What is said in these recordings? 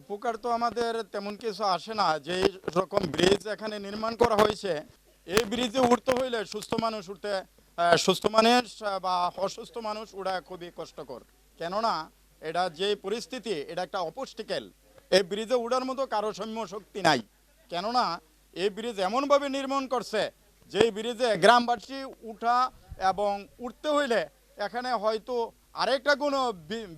উপকার তো আমাদের তেমন কিছু আসে না। যে রকম ব্রিজ এখানে নির্মাণ করা হয়েছে, এই ব্রিজে উঠতে হইলে সুস্থ মানুষ উঠতে সুস্থ মানুষ বা অসুস্থ মানুষ ওরা খুবই কষ্টকর। কেননা, এটা যে পরিস্থিতি, এটা একটা অপুষ্টিকেল। এই ব্রিজে উড়ার মতো কারও সৌম্য শক্তি নাই। কেননা, এই ব্রিজ এমনভাবে নির্মাণ করছে যে ব্রিজে গ্রামবাসী উঠা এবং উঠতে হইলে এখানে হয়তো আরেকটা কোনো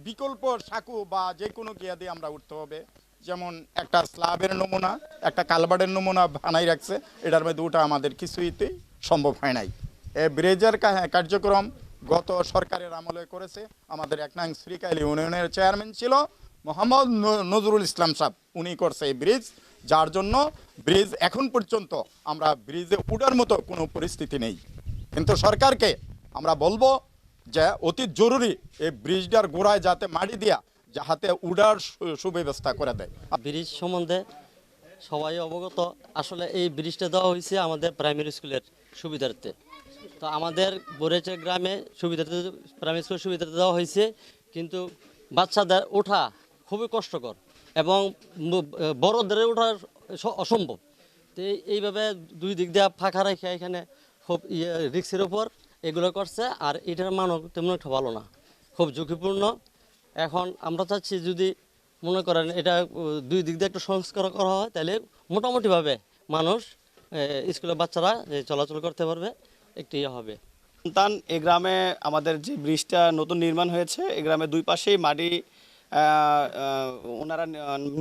বিকল্প সাঁকু বা যে কোনো কিয়া দিয়ে আমরা উঠতে হবে। যেমন একটা স্ল্যাবের নমুনা, একটা কালবার্ডের নমুনা বানাই রাখছে, এটার মধ্যে ওটা আমাদের কিছুইতেই সম্ভব হয় নাই। এই ব্রিজের কার্যক্রম গত সরকারের আমলে করেছে। আমাদের এক নং শ্রীকাইল ইউনিয়নের চেয়ারম্যান ছিল মোহাম্মদ নজরুল ইসলাম সাহেব। উনি করছে এই ব্রিজ, যার জন্য ব্রিজ এখন পর্যন্ত আমরা ব্রিজে উঠার মতো কোনো পরিস্থিতি নেই। কিন্তু সরকারকে আমরা বলব যে অতি জরুরি এই ব্রিজটার গোড়ায় যাতে মাটি দিয়া যাহাতে উড়ার সুব্যবস্থা করে দেয়। ব্রিজ সম্বন্ধে সবাই অবগত। আসলে এই ব্রিজটা দেওয়া হয়েছে আমাদের প্রাইমারি স্কুলের সুবিধার্থে। তো আমাদের বরেচা গ্রামে সুবিধার্থে, প্রাইমারি স্কুলের সুবিধার্থে দেওয়া হয়েছে। কিন্তু বাচ্চাদের ওঠা খুবই কষ্টকর এবং বড়দের ওঠা অসম্ভব। তো এই- এইভাবে দুই দিক দিয়ে ফাঁকা রেখে এখানে খুব ইয়ে রিক্সের ওপর এগুলো করছে আর এটার মানও তেমন একটা ভালো না। খুব ঝুঁকিপূর্ণ। এখন আমরা চাচ্ছি যদি মনে করেন এটা দুই দিক দিয়ে একটু সংস্কার করা হয় তাহলে মোটামুটিভাবে মানুষ স্কুলের বাচ্চারা এ, চলাচল করতে পারবে একটি ইয়ে হবে। সন্তান এই গ্রামে আমাদের যে ব্রিজটা নতুন নির্মাণ হয়েছে এই গ্রামে দুই পাশেই মাটি ওনারা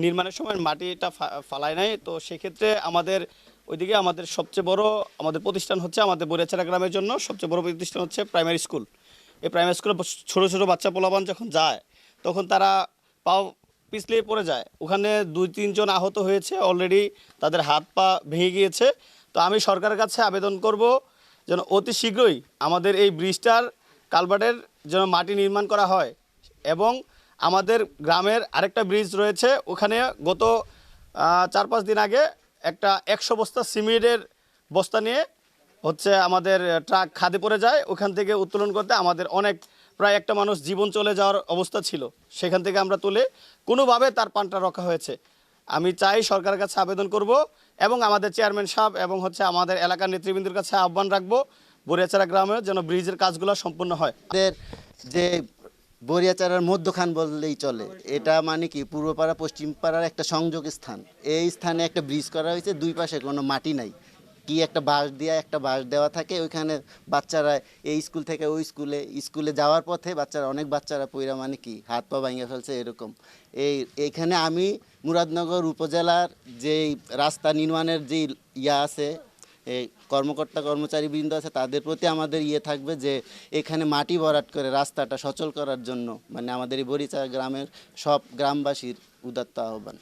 নির্মাণের সময় মাটিটা ফালায় নাই। তো সেক্ষেত্রে আমাদের ওইদিকে আমাদের সবচেয়ে বড় আমাদের প্রতিষ্ঠান হচ্ছে আমাদের বরিয়াছাড়া গ্রামের জন্য সবচেয়ে বড় প্রতিষ্ঠান হচ্ছে প্রাইমারি স্কুল। এই প্রাইমারি স্কুলে ছোটো ছোটো বাচ্চা পোলাবান যখন যায়, তখন তারা পাও পিছলিয়ে পড়ে যায়। ওখানে দুই, তিনজন আহত হয়েছে অলরেডি তাদের হাত পা ভেঙে গিয়েছে। তো আমি সরকারের কাছে আবেদন করব যেন অতি শীঘ্রই আমাদের এই ব্রিজটার কালভার্টের যেন মাটি নির্মাণ করা হয় এবং আমাদের গ্রামের আরেকটা ব্রিজ রয়েছে। ওখানে গত চার, পাঁচ দিন আগে একটা একশো বস্তা সিমেন্টের বস্তা নিয়ে হচ্ছে আমাদের ট্রাক খাদে পড়ে যায়। ওখান থেকে উত্তোলন করতে আমাদের অনেক, প্রায় একটা মানুষ জীবন চলে যাওয়ার অবস্থা ছিল। সেখান থেকে আমরা তুলে কোনোভাবে তার পানটা রক্ষা হয়েছে। আমি চাই সরকারের কাছে আবেদন করব এবং আমাদের চেয়ারম্যান সাহেব এবং হচ্ছে আমাদের এলাকার নেতৃবৃন্দের কাছে আহ্বান রাখব বরিয়াচারা গ্রামে যেন ব্রিজের কাজগুলো সম্পূর্ণ হয়। যে বরিয়াচারার মধ্যখান বললেই চলে। এটা মানে কি? পূর্বপাড়া পশ্চিম পাড়ার একটা সংযোগ স্থান। এই স্থানে একটা ব্রিজ করা হয়েছে দুই পাশে কোনো মাটি নাই। কি একটা বাঁশ দেওয়া একটা বাঁশ দেওয়া থাকে। ওইখানে বাচ্চারা এই স্কুল থেকে ওই স্কুলে স্কুলে যাওয়ার পথে বাচ্চারা অনেক বাচ্চারা পইরা মানে কি হাত পা ভেঙে ফেলছে এরকম। এই এইখানে আমি মুরাদনগর উপজেলার যেই রাস্তা নির্মাণের যে ইয়া আছে এই কর্মকর্তা কর্মচারী বৃন্দ আছে, তাদের প্রতি আমাদের ইয়ে থাকবে যে এখানে মাটি ভরাট করে রাস্তাটা সচল করার জন্য মানে আমাদের এই বরিচা গ্রামের সব গ্রামবাসীর উদাত্ত আহ্বান।